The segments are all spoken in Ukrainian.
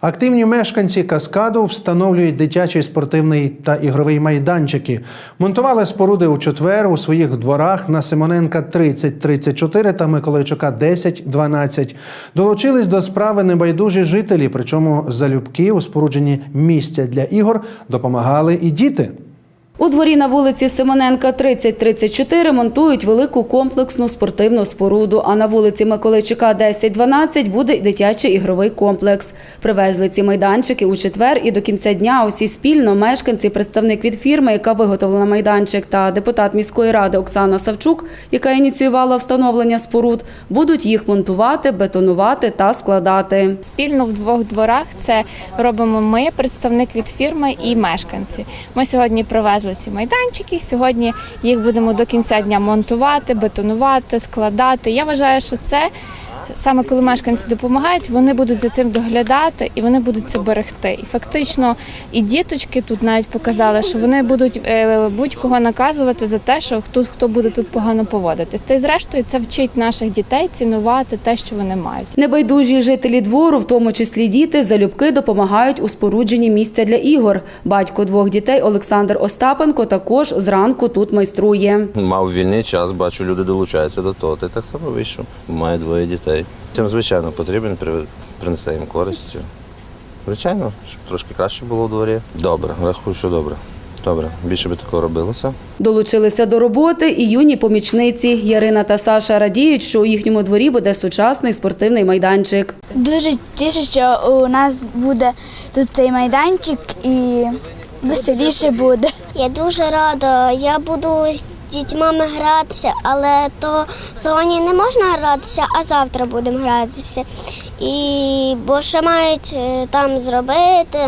Активні мешканці каскаду встановлюють дитячий спортивний та ігровий майданчики. Монтували споруди у четвер у своїх дворах на Симоненка 30-34 та Миколайчука 10-12. Долучились до справи небайдужі жителі, причому залюбки у спорудженні місця для ігор допомагали і діти. У дворі на вулиці Симоненка 30-34 монтують велику комплексну спортивну споруду, а на вулиці Миколайчука 10-12 буде дитячий ігровий комплекс. Привезли ці майданчики у четвер і до кінця дня усі спільно мешканці, представник від фірми, яка виготовила майданчик, та депутат міської ради Оксана Савчук, яка ініціювала встановлення споруд, будуть їх монтувати, бетонувати та складати. Спільно в двох дворах це робимо ми, представник від фірми і мешканці. Ми сьогодні привезли ці майданчики. Сьогодні їх будемо до кінця дня монтувати, бетонувати, складати. Я вважаю, що це саме коли мешканці допомагають, вони будуть за цим доглядати і вони будуть це берегти. І фактично, і діточки тут навіть показали, що вони будуть е, будь-кого наказувати за те, що хто хто буде тут погано поводитись. Та й зрештою це вчить наших дітей цінувати те, що вони мають. Небайдужі жителі двору, в тому числі діти, залюбки допомагають у спорудженні місця для ігор. Батько двох дітей Олександр Остапенко також зранку тут майструє. Мав вільний час, бачу, люди долучаються до того. Й так само вийшов. Має двоє дітей. Чим, звичайно, потрібен, принесе їм користь. Звичайно, щоб трошки краще було у дворі. Добре, рахую, що добре. Добре, більше би такого робилося. Долучилися до роботи і юні помічниці. Ярина та Саша радіють, що у їхньому дворі буде сучасний спортивний майданчик. Дуже тішу, що у нас буде тут цей майданчик і веселіше буде. Я дуже рада. Я буду з дітьми гратися, але то сьогодні не можна гратися, а завтра будемо гратися. І бо ще мають е, там зробити.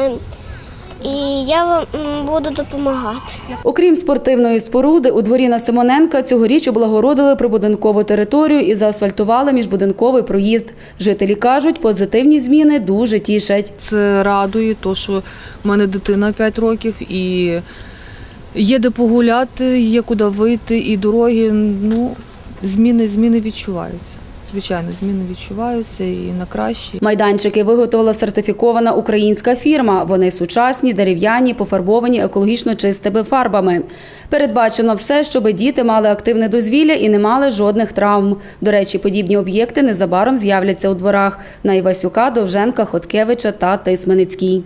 І я вам буду допомагати. Окрім спортивної споруди, у дворі на Симоненка цьогоріч облагородили прибудинкову територію і заасфальтували міжбудинковий проїзд. Жителі кажуть, позитивні зміни дуже тішать. Це радує, то що в мене дитина 5 років і є де погуляти, є куди вийти, і дороги, ну, зміни, зміни відчуваються. Звичайно, зміни відчуваються і на краще. Майданчики виготовила сертифікована українська фірма. Вони сучасні, дерев'яні, пофарбовані екологічно чистими фарбами. Передбачено все, щоб діти мали активне дозвілля і не мали жодних травм. До речі, подібні об'єкти незабаром з'являться у дворах на Івасюка, Довженка, Хоткевича та Тисменицькій.